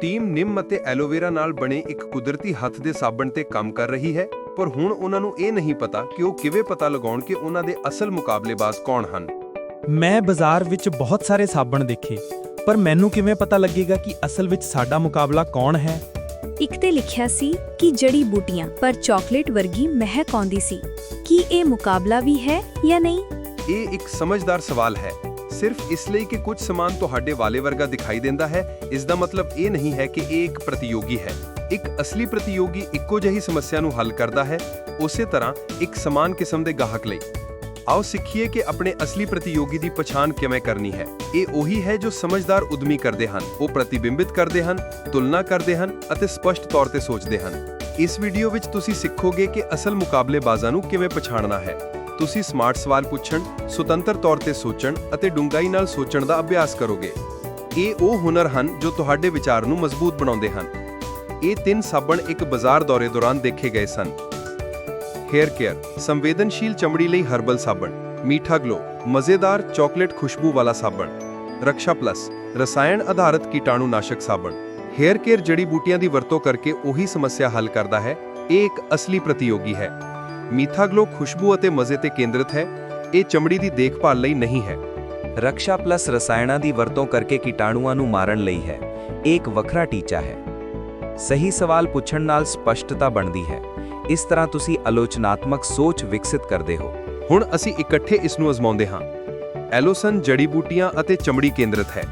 Team ਨਿੰਮ ਅਤੇ aloe vera ਨਾਲ ਬਣੇ ਇੱਕ ਕੁਦਰਤੀ ਹੱਥ ਦੇ ਸਾਬਣ ਤੇ ਕੰਮ ਕਰ ਰਹੀ ਹੈ ਪਰ ਹੁਣ ਉਹਨਾਂ ਨੂੰ ਇਹ ਨਹੀਂ ਪਤਾ ਕਿ ਉਹ ਕਿਵੇਂ ਪਤਾ ਲਗਾਉਣ ਕਿ ਉਹਨਾਂ ਦੇ ਅਸਲ ਮੁਕਾਬਲੇਬਾਜ਼ ਕੌਣ ਹਨ। ਮੈਂ ਬਾਜ਼ਾਰ ਵਿੱਚ ਬਹੁਤ ਸਾਰੇ ਸਾਬਣ ਦੇਖੇ ਪਰ ਮੈਨੂੰ ਕਿਵੇਂ ਪਤਾ ਲੱਗੇਗਾ ਕਿ ਅਸਲ ਵਿੱਚ ਸਾਡਾ ਮੁਕਾਬਲਾ ਕੌਣ ਹੈ? ਇੱਕ ਤੇ ਲਿਖਿਆ ਸੀ ਕਿ ਜੜੀ ਬੂਟੀਆਂ ਪਰ ਚਾਕਲੇਟ ਵਰਗੀ ਮਹਿਕ ਆਉਂਦੀ ਸੀ। ਕੀ ਇਹ ਮੁਕਾਬਲਾ ਵੀ ਹੈ ਜਾਂ ਨਹੀਂ? ਇਹ ਇੱਕ ਸਮਝਦਾਰ ਸਵਾਲ ਹੈ। ਸਿਰਫ ਇਸ ਲਈ ਕਿ ਕੁਝ ਸਮਾਨ ਤੁਹਾਡੇ ਵਾਲੇ ਵਰਗਾ ਦਿਖਾਈ ਦਿੰਦਾ ਹੈ। ਇਸ ਦਾ ਮਤਲਬ ਇਹ ਨਹੀਂ ਹੈ ਕਿ ਇਹ ਇੱਕ ਪ੍ਰਤੀਯੋਗੀ ਹੈ। ਇੱਕ ਅਸਲੀ ਪ੍ਰਤੀਯੋਗੀ ਇੱਕੋ ਜਿਹੀ ਸਮੱਸਿਆ ਨੂੰ ਹੱਲ ਕਰਦਾ ਹੈ। ਉਸੇ ਤਰ੍ਹਾਂ ਇੱਕ ਸਮਾਨ ਕਿਸਮ ਦੇ ਗਾਹਕ ਲਈ। ਆਓ ਸਿੱਖੀਏ ਕਿ ਆਪਣੇ ਅਸਲੀ ਪ੍ਰਤੀਯੋਗੀ ਦੀ ਪਛਾਣ ਕਿਵੇਂ ਕਰਨੀ ਹੈ। ਇਹ ਉਹੀ ਹੈ ਜੋ ਸਮਝਦਾਰ ਉਦਮੀ ਕਰਦੇ ਹਨ। ਉਹ ਪ੍ਰਤੀਬਿੰਬਿਤ ਕਰਦੇ ਹਨ, ਤੁਲਨਾ ਕਰਦੇ ਹਨ ਅਤੇ ਸਪਸ਼ਟ ਤੌਰ ਤੇ ਸੋਚਦੇ ਹਨ। ਇਸ ਵੀਡੀਓ ਵਿੱਚ ਤੁਸੀਂ ਸਿੱਖੋਗੇ ਕਿ ਅਸਲ ਮੁਕਾਬਲੇਬਾਜ਼ਾਂ ਨੂੰ ਕਿਵੇਂ ਪਛਾਣਨਾ ਹੈ। ਤੁਸੀਂ ਸਮਾਰਟ ਸਵਾਲ ਪੁੱਛਣ, ਸੁਤੰਤਰ ਤੌਰ ਤੇ ਸੋਚਣ ਅਤੇ ਡੂੰਘਾਈ ਨਾਲ ਸੋਚਣ ਦਾ ਅਭਿਆਸ ਕਰੋਗੇ। ਇਹ ਉਹ ਹੁਨਰ ਹਨ ਜੋ ਤੁਹਾਡੇ ਵਿਚਾਰ ਨੂੰ ਮਜ਼ਬੂਤ ਬਣਾਉਂਦੇ ਹਨ। ਇਹ ਤਿੰਨ ਸਾਬਣ ਇੱਕ ਬਾਜ਼ਾਰ ਦੌਰੇ ਦੌਰਾਨ ਦੇਖੇ ਗਏ ਸਨ। ਹੇਅਰ ਕੇਅਰ ਸੰਵੇਦਨਸ਼ੀਲ ਚਮੜੀ ਲਈ ਹਰਬਲ ਸਾਬਣ, ਮੀਠਾ ਗਲੋ, ਮਜ਼ੇਦਾਰ ਚਾਕਲੇਟ ਖੁਸ਼ਬੂ ਵਾਲਾ ਸਾਬਣ। ਰਕਸ਼ਾ ਪਲੱਸ, ਰਸਾਇਣ ਆਧਾਰਿਤ ਕੀਟਾਣੂਨਾਸ਼ਕ ਸਾਬਣ। ਹੇਅਰ ਕੇਅਰ ਜੜੀ ਬੂਟੀਆਂ ਦੀ ਵਰਤੋਂ ਕਰਕੇ ਉਹੀ ਸਮੱਸਿਆ ਹੱਲ ਕਰਦਾ ਹੈ। ਇਹ ਇੱਕ ਅਸਲੀ ਪ੍ਰਤੀਯੋਗੀ ਹੈ। ਮੀਥਾਗਲੋ ਖੁਸ਼ਬੂ ਅਤੇ ਮਜ਼ੇ ਤੇ ਕੇਂਦਰਿਤ ਹੈ। ਇਹ ਚਮੜੀ ਦੀ ਦੇਖਭਾਲ ਲਈ ਨਹੀਂ ਹੈ। ਰਕਸ਼ਾ ਪਲੱਸ ਰਸਾਇਣਾਂ ਦੀ ਵਰਤੋਂ ਕਰਕੇ ਕੀਟਾਣੂਆਂ ਨੂੰ ਮਾਰਨ ਲਈ ਹੈ। ਇਹ ਇੱਕ ਵੱਖਰਾ ਟੀਚਾ ਹੈ। ਸਹੀ ਸਵਾਲ ਪੁੱਛਣ ਨਾਲ ਸਪਸ਼ਟਤਾ ਬਣਦੀ ਹੈ। ਇਸ ਤਰ੍ਹਾਂ ਤੁਸੀਂ ਆਲੋਚਨਾਤਮਕ ਸੋਚ ਵਿਕਸਿਤ ਕਰਦੇ ਹੋ। ਹੁਣ ਅਸੀਂ ਇਕੱਠੇ ਇਸ ਨੂੰ ਅਜ਼ਮਾਉਂਦੇ ਹਾਂ। ਐਲੋਸਨ ਜੜੀ ਬੂਟੀਆਂ ਅਤੇ ਚਮੜੀ ਕੇਂਦਰਿਤ ਹੈ।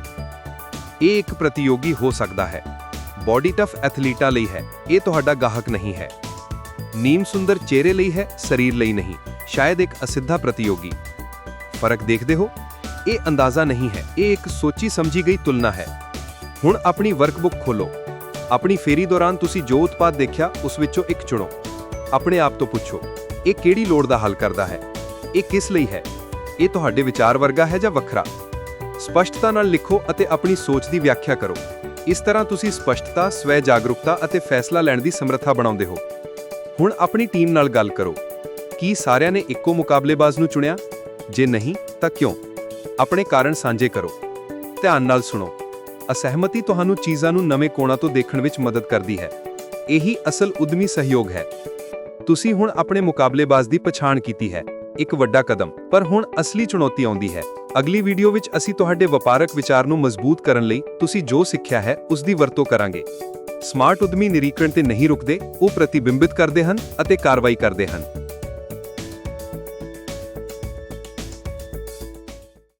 ਇਹ ਇੱਕ ਪ੍ਰਤੀਯੋਗੀ ਹੋ ਸਕਦਾ ਹੈ। ਬਾਡੀ ਟਫ ਐਥਲੀਟਾਂ ਲਈ ਹੈ। ਇਹ ਤੁਹਾਡਾ ਗਾਹਕ ਨਹੀਂ ਹੈ। ਨੀਮ ਸੁੰਦਰ ਚਿਹਰੇ ਲਈ ਹੈ, ਸਰੀਰ ਲਈ ਨਹੀਂ, ਸ਼ਾਇਦ ਇੱਕ ਅਸਿੱਧਾ ਪ੍ਰਤੀਯੋਗੀ। ਫ਼ਰਕ ਦੇਖਦੇ ਹੋ? ਇਹ ਅੰਦਾਜ਼ਾ ਨਹੀਂ ਹੈ, ਇਹ ਇੱਕ ਸੋਚੀ ਸਮਝੀ ਗਈ ਤੁਲਨਾ ਹੈ। ਹੁਣ ਆਪਣੀ ਵਰਕਬੁੱਕ ਖੋਲੋ। ਆਪਣੀ ਫੇਰੀ ਦੌਰਾਨ ਤੁਸੀਂ ਜੋ ਉਤਪਾਦ ਦੇਖਿਆ, ਉਸ ਵਿੱਚੋਂ ਇੱਕ ਚੁਣੋ। ਆਪਣੇ ਆਪ ਤੋਂ ਪੁੱਛੋ, ਇਹ ਕਿਹੜੀ ਲੋੜ ਦਾ ਹੱਲ ਕਰਦਾ ਹੈ? ਇਹ ਕਿਸ ਲਈ ਹੈ? ਇਹ ਤੁਹਾਡੇ ਵਿਚਾਰ ਵਰਗਾ ਹੈ ਜਾਂ ਵੱਖਰਾ? ਸਪਸ਼ਟਤਾ ਨਾਲ ਲਿਖੋ ਅਤੇ ਆਪਣੀ ਸੋਚ ਦੀ ਵਿਆਖਿਆ ਕਰੋ। ਇਸ ਤਰ੍ਹਾਂ ਤੁਸੀਂ ਸਪਸ਼ਟਤਾ, ਸਵੈ ਜਾਗਰੂਕਤਾ ਅਤੇ ਫੈਸਲਾ ਲੈਣ ਦੀ ਸਮਰੱਥਾ ਬਣਾਉਂਦੇ ਹੋ। ਹੁਣ ਆਪਣੀ ਟੀਮ ਨਾਲ ਗੱਲ ਕਰੋ। ਕੀ ਸਾਰਿਆਂ ਨੇ ਇੱਕੋ ਮੁਕਾਬਲੇਬਾਜ਼ ਨੂੰ ਚੁਣਿਆ? ਜੇ ਨਹੀਂ, ਤਾਂ ਕਿਉਂ? ਆਪਣੇ ਕਾਰਨ ਸਾਂਝੇ ਕਰੋ। ਧਿਆਨ ਨਾਲ ਸੁਣੋ। ਅਸਹਿਮਤੀ ਤੁਹਾਨੂੰ ਚੀਜ਼ਾਂ ਨੂੰ ਨਵੇਂ ਕੋਣਾਂ ਤੋਂ ਦੇਖਣ ਵਿੱਚ ਮਦਦ ਕਰਦੀ ਹੈ। ਇਹੀ ਅਸਲ ਉਦਮੀ ਸਹਿਯੋਗ ਹੈ। ਤੁਸੀਂ ਹੁਣ ਆਪਣੇ ਮੁਕਾਬਲੇਬਾਜ਼ ਦੀ ਪਛਾਣ ਕੀਤੀ ਹੈ। ਇੱਕ ਵੱਡਾ ਕਦਮ। ਪਰ ਹੁਣ ਅਸਲੀ ਚੁਣੌਤੀ ਆਉਂਦੀ ਹੈ। ਅਗਲੀ ਵੀਡੀਓ ਵਿੱਚ ਅਸੀਂ ਤੁਹਾਡੇ ਵਪਾਰਕ ਵਿਚਾਰ ਨੂੰ ਮਜ਼ਬੂਤ ਕਰਨ ਲਈ ਤੁਸੀਂ ਜੋ ਸਿੱਖਿਆ ਹੈ ਉਸ ਦੀ ਵਰਤੋਂ ਕਰਾਂਗੇ। ਸਮਾਰਟ ਉਦਮੀ ਨਿਰੀਖਣ ਤੇ ਨਹੀਂ ਰੁਕਦੇ ਉਹ ਪ੍ਰਤੀਬਿੰਬਿਤ ਕਰਦੇ ਹਨ ਅਤੇ ਕਾਰਵਾਈ ਕਰਦੇ ਹਨ।